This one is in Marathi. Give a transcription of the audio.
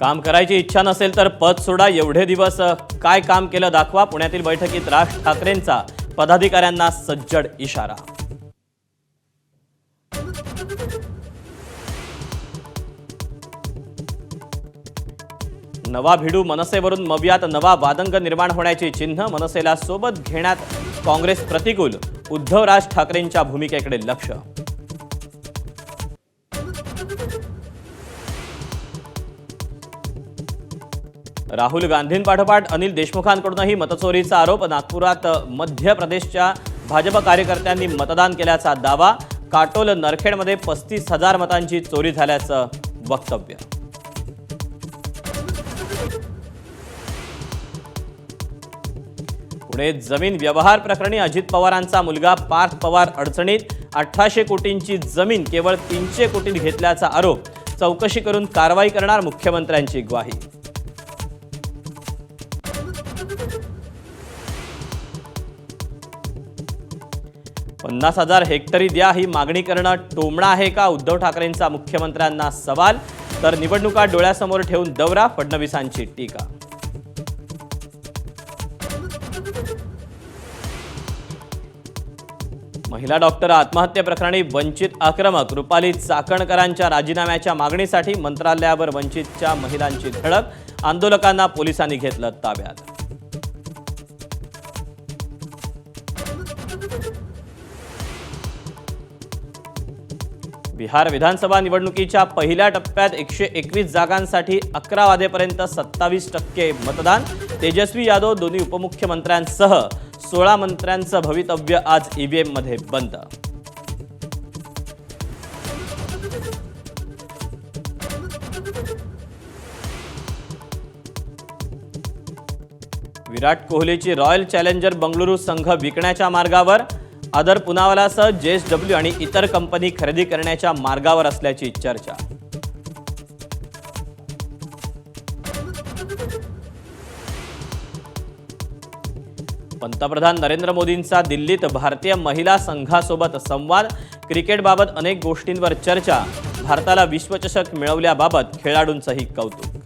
काम करायची इच्छा नसेल तर पद सोडा एवढे दिवस. काय काम केलं दाखवा. पुण्यातील बैठकीत राज ठाकरेंचा पदाधिकाऱ्यांना सज्जड इशारा. नवा भिडू मनसेवरून मवियात नवा वादंग निर्माण होण्याची चिन्ह मनसेला सोबत घेण्यात काँग्रेस प्रतिकूल. उद्धव राज ठाकरेंच्या भूमिकेकडे लक्ष. राहुल गांधींपाठोपाठ अनिल देशमुखांकडूनही मतचोरीचा आरोप. नागपुरात मध्य प्रदेशच्या भाजप कार्यकर्त्यांनी मतदान केल्याचा दावा. काटोल नरखेडमध्ये पस्तीस हजार मतांची चोरी झाल्याचं वक्तव्य. पुणे जमीन व्यवहार प्रकरणी अजित पवारांचा मुलगा पार्थ पवार अडचणीत. अठराशे कोटींची जमीन केवळ तीनशे कोटीत घेतल्याचा आरोप. चौकशी करून कारवाई करणार मुख्यमंत्र्यांची ग्वाही. पन्नास हजार हेक्टरी द्या ही मागणी करणं टोमणा आहे का? उद्धव ठाकरेंचा मुख्यमंत्र्यांना सवाल. तर निवडणुका डोळ्यासमोर ठेवून दौरा फडणवीसांची टीका. महिला डॉक्टर आत्महत्येप्रकरणी वंचित आक्रमक रुपाली चाकणकरांच्या राजीनाम्याच्या मागणीसाठी मंत्रालयावर वंचितच्या महिलांची धडक आंदोलकांना पोलिसांनी घेतलं ताब्यात. बिहार विधानसभा निवडणुकीच्या पहिल्या टप्प्यात एकशे एकवीस जागांसाठी अकरा वाजेपर्यंत सत्तावीस टक्के मतदान. तेजस्वी यादव दोन्ही उपमुख्यमंत्र्यांसह सोळा मंत्र्यांचं भवितव्य आज ईव्हीएममध्ये बंद. विराट कोहलीची रॉयल चॅलेंजर बंगळुरू संघ विकण्याच्या मार्गावर आदर पुनावालासह जेएसडब्ल्यू आणि इतर कंपनी खरेदी करण्याच्या मार्गावर असल्याची चर्चा. पंतप्रधान नरेंद्र मोदींचा दिल्लीत भारतीय महिला संघासोबत संवाद. क्रिकेटबाबत अनेक गोष्टींवर चर्चा. भारताला विश्वचषक मिळवल्याबाबत खेळाडूंचंही कौतुक.